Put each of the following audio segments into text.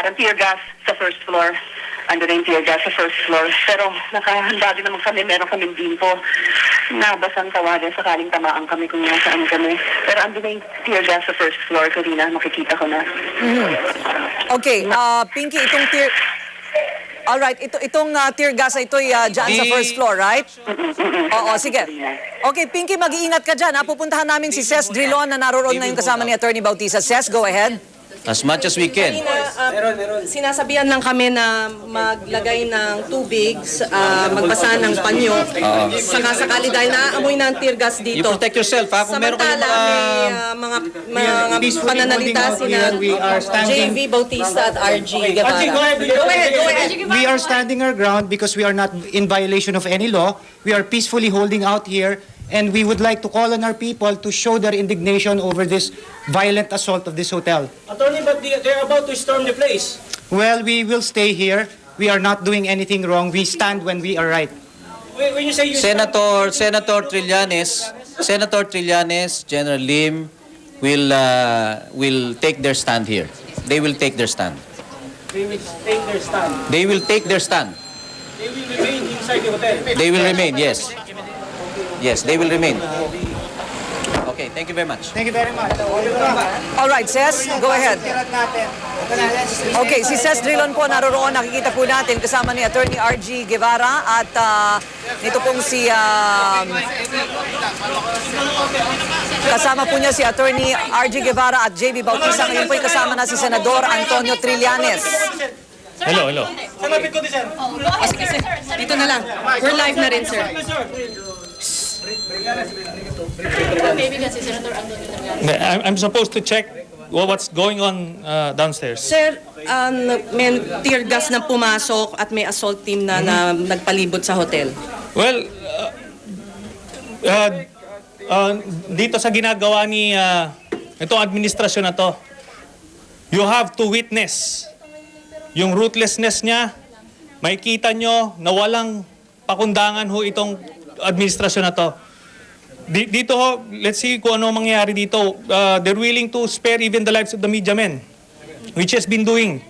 parang tear gas sa first floor. Ando na yung tear gas sa first floor. Pero nakahanda din naman kami, meron kaming bimpo na basang tawagan sakaling tamaan kami kung nasaan kami. Pero ando na yung tear gas sa first floor, Karina, makikita ko na. Okay, ah, Pinky, itong tear... Alright, ito, itong ah, tear gas ay ito'y ah, dyan sa first floor, right? Oo, sige. Okay, Pinky, mag-iingat ka dyan. Ha? Pupuntahan namin si Ces Drilon na naroon ngayon kasama ni Attorney Bautista. Ces, go ahead. As much as we can. Kanina, ah, sinasabihan lang kami na maglagay ng tubig, ah, magbasa ng panyo. Saka sakali dahil naaamoy na ang tear gas You dito. protect yourself ha. Kung meron kayong Samantala, mga... may ah, mga, pananalita sina here. We are standing- JV Bautista at RG Guevara. Go ahead, go ahead. We are standing our ground because we are not in violation of any law. We are peacefully holding out here and we would like to call on our people to show their indignation over this violent assault of this hotel. Attorney, but they, they're about to storm the place. Well, we will stay here. We are not doing anything wrong. We stand when we are right. When, when you say you Senator Senator Trillanes, Senator Trillanes, General Lim will uh, will take their stand here. They will take their stand. they will take their stand, They will take their stand. they will remain inside the hotel. They will remain, yes. Yes, they will remain. Okay, thank you very much. Thank you very much. Alright, Ces, go ahead. Okay, si Ces Drilon po naroon. Nakikita po natin kasama ni Attorney RG Guevara at ah, nito pong si... ah, kasama po niya si Attorney RG Guevara at JB Bautista. Ngayon po kasama na si Senador Antonio Trillanes. Hello, hello. Sir. Dito na lang. We're live na rin, sir. I'm, I'm supposed to check wha- what's going on uh, downstairs. Sir, um, may tear gas na pumasok at may assault team na, na nagpalibot sa hotel. Well, uh, uh, uh, dito sa ginagawa ni uh, itong administrasyon na to, you have to witness yung ruthlessness niya. Makikita nyo na walang pakundangan ho itong administrasyon na to. Di- Dito ho, let's see kung ano mangyayari dito. Uh, they're willing to spare even the lives of the media men, which has been doing.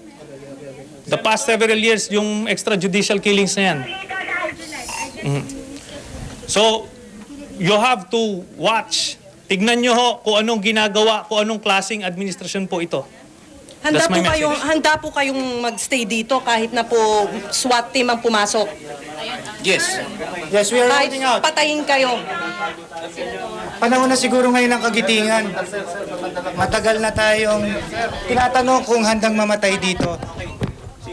The past several years, yung extrajudicial killings na yan. Mhm. So, you have to watch. Tignan nyo ho kung anong ginagawa, kung anong klaseng administrasyon po ito. Handa That's po kayong handa po kayong magstay dito kahit na po SWAT team ang pumasok. Yes. Yes, we are Kahit holding out. patayin kayo. Panahon na siguro ngayon ng kagitingan. Matagal na tayong tinatanong kung handang mamatay dito.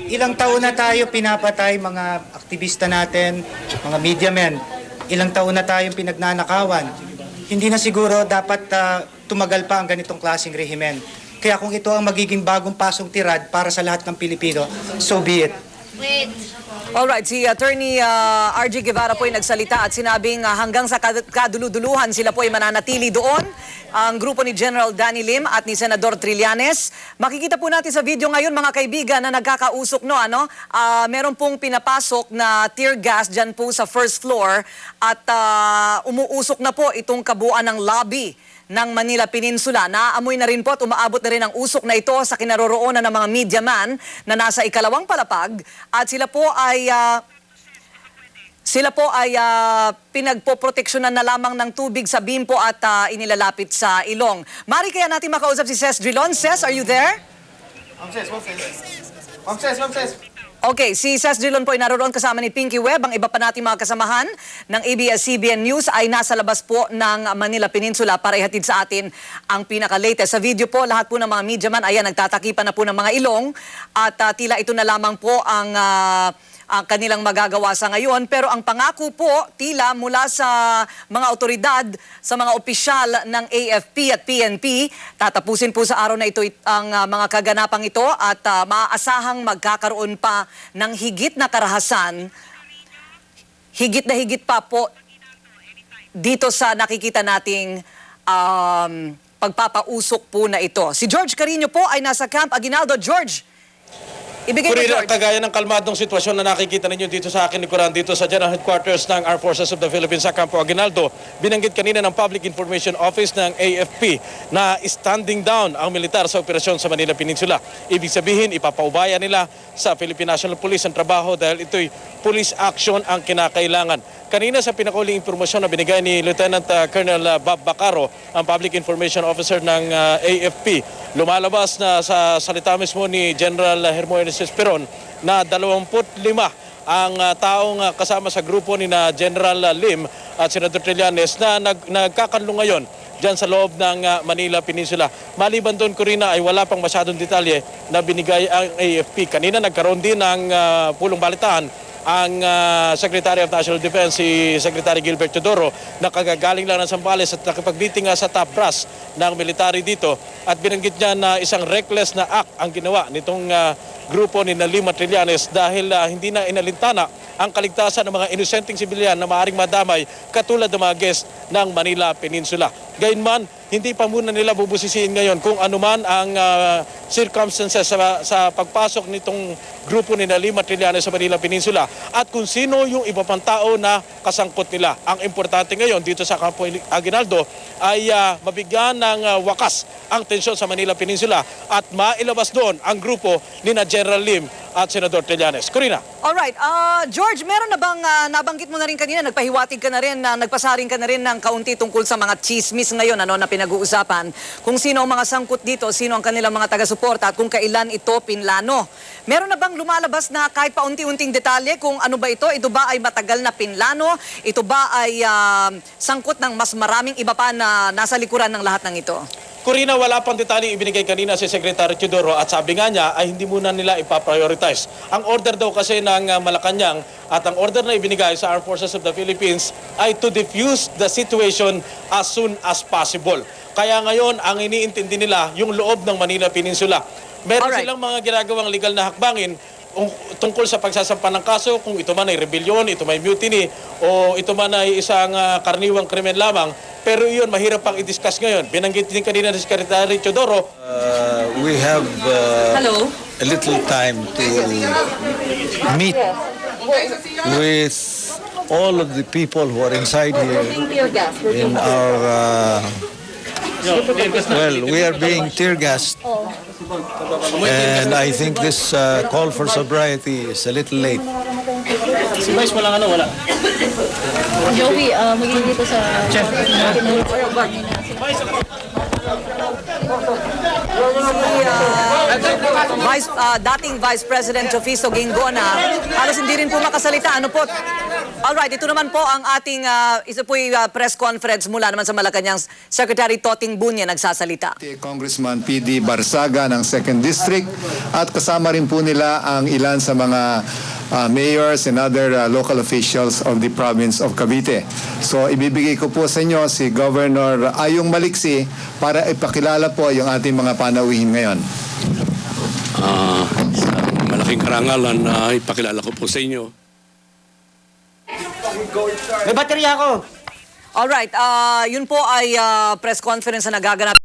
Ilang taon na tayo pinapatay mga aktivista natin, mga media men. Ilang taon na tayong pinagnanakawan. Hindi na siguro dapat ah, tumagal pa ang ganitong klaseng rehimen. Kaya kung ito ang magiging bagong pasong tirad para sa lahat ng Pilipino, so be it. Alright, si Attorney uh, RG Guevara po ay nagsalita at sinabing uh, hanggang sa kad- kaduluduluhan sila po ay mananatili doon. Ang grupo ni General Danny Lim at ni Senador Trillanes. Makikita po natin sa video ngayon mga kaibigan na nagkakausok no ano, ah, meron pong pinapasok na tear gas diyan po sa first floor at ah, umuusok na po itong kabuuan ng lobby ng Manila Peninsula. Naaamoy na rin po at umaabot na rin ang usok na ito sa kinaroroonan ng mga media man na nasa ikalawang palapag at sila po ay ah, sila po ay ah, pinagpoproteksyonan na lamang ng tubig sa bimpo at ah, inilalapit sa ilong. Mari kaya natin makausap si Ces Drilon. Ces, are you there? Ma'am Ses, Ma'am Ses. Ma'am Ses, Ma'am Ses. Okay, si Ces Drilon po ay naroon kasama ni Pinky Webb. Ang iba pa nating mga kasamahan ng ABS-CBN News ay nasa labas po ng Manila Peninsula para ihatid sa atin ang pinaka-latest. Sa video po, lahat po ng mga media man, ayan, nagtatakipan na po ng mga ilong at ah, tila ito na lamang po ang... ah, ang kanilang magagawa sa ngayon. Pero ang pangako po, tila mula sa mga otoridad, sa mga opisyal ng AFP at PNP, tatapusin po sa araw na ito it- ang ah, mga kaganapang ito at ah, maaasahang magkakaroon pa ng higit na karahasan, higit na higit pa po dito sa nakikita nating um, pagpapausok po na ito. Si George Carino po ay nasa Camp Aguinaldo. George, Ibigay mo, Kurira, George. kagaya ng kalmadong sitwasyon na nakikita ninyo dito sa akin likuran dito sa General Headquarters ng Armed Forces of the Philippines sa Campo Aguinaldo. Binanggit kanina ng Public Information Office ng AFP na standing down ang militar sa operasyon sa Manila Peninsula. Ibig sabihin, ipapaubaya nila sa Philippine National Police ang trabaho dahil ito'y police action ang kinakailangan. Kanina sa pinakauling impormasyon na binigay ni Lieutenant uh, Colonel uh, Bob Bacaro, ang Public Information Officer ng AFP, lumalabas na sa salita mismo ni General Hermogenes Esperon na 25 ang taong kasama sa grupo ni na General Lim at Senator Trillanes na nag, nagkakanlo ngayon dyan sa loob ng Manila Peninsula. Maliban doon, Corina, ay wala pang masyadong detalye na binigay ang AFP. Kanina nagkaroon din ng uh, pulong balitaan ang ah, Secretary of National Defense, si Secretary Gilbert Teodoro, na kagagaling lang ng Sambales at nakipag-meeting nga sa top brass ng military dito at binanggit niya na isang reckless na act ang ginawa nitong ah, grupo ni Nalima Trillanes dahil ah, hindi na inalintana ang kaligtasan ng mga inosenteng sibilyan na maaring madamay katulad ng mga guest ng Manila Peninsula. Gayunman, hindi pa muna nila bubusisiin ngayon kung anuman ang ah, circumstances sa, sa pagpasok nitong grupo ni Nalima Trillanes sa Manila Peninsula at kung sino yung iba pang tao na kasangkot nila. Ang importante ngayon dito sa Campo Aguinaldo ay ah, mabigyan ng ah, wakas ang tensyon sa Manila Peninsula at mailabas doon ang grupo ni na General Lim at Senador Trillanes. Corina. Alright, ah George, meron na bang, ah, nabanggit mo na rin kanina, nagpahiwatig ka na rin, na nagpasaring ka na rin ng kaunti tungkol sa mga chismis ngayon, ano, na pinag-uusapan, kung sino ang mga sangkot dito, sino ang kanilang mga taga-suporta, at kung kailan ito pinlano. Meron na bang lumalabas na kahit paunti-unting detalye kung ano ba ito? Ito ba ay matagal na pinlano? Ito ba ay ah, sangkot ng mas maraming iba pa na nasa likuran ng lahat ng ito? Corina, wala pang detalyeng ibinigay kanina si Secretary Teodoro at sabi nga niya ay hindi muna nila ipaprioritize. Ang order daw kasi ng uh, Malacanang at ang order na ibinigay sa Armed Forces of the Philippines ay to diffuse the situation as soon as possible. Kaya ngayon, ang iniintindi nila yung loob ng Manila Peninsula. Meron Alright. silang mga ginagawang legal na hakbangin tungkol sa pagsasampa ng kaso, kung ito man ay rebellion, ito may mutiny, o ito man ay isang ah, karaniwang krimen lamang. Pero iyon, mahirap pang i-discuss ngayon. Binanggit din kanina ni Secretary Teodoro, Uh, we have uh, Hello? a little time to meet with all of the people who are inside here in our uh, well we are being tear gassed and I think this uh, call for sobriety is a little late Si Vice walang ano, wala. Joey, uh, magiging dito sa... Chef. Vice, ah, dating Vice President Jofisto Ginggona, halos hindi rin po makasalita. Ano po? Alright, ito naman po ang ating, ah, isa po press conference mula naman sa Malacanang Secretary Toting Bunya nagsasalita. Congressman PD Barsaga ng 2nd District at kasama rin po nila ang ilan sa mga uh, mayors and other uh, local officials of the province of Cavite. So ibibigay ko po sa inyo si Governor Ayong Maliksi para ipakilala po yung ating mga panauhin ngayon. Ah, malaking karangalan na ipakilala ko po sa inyo. Alright, ah, yun po ay ah, press conference na nagaganap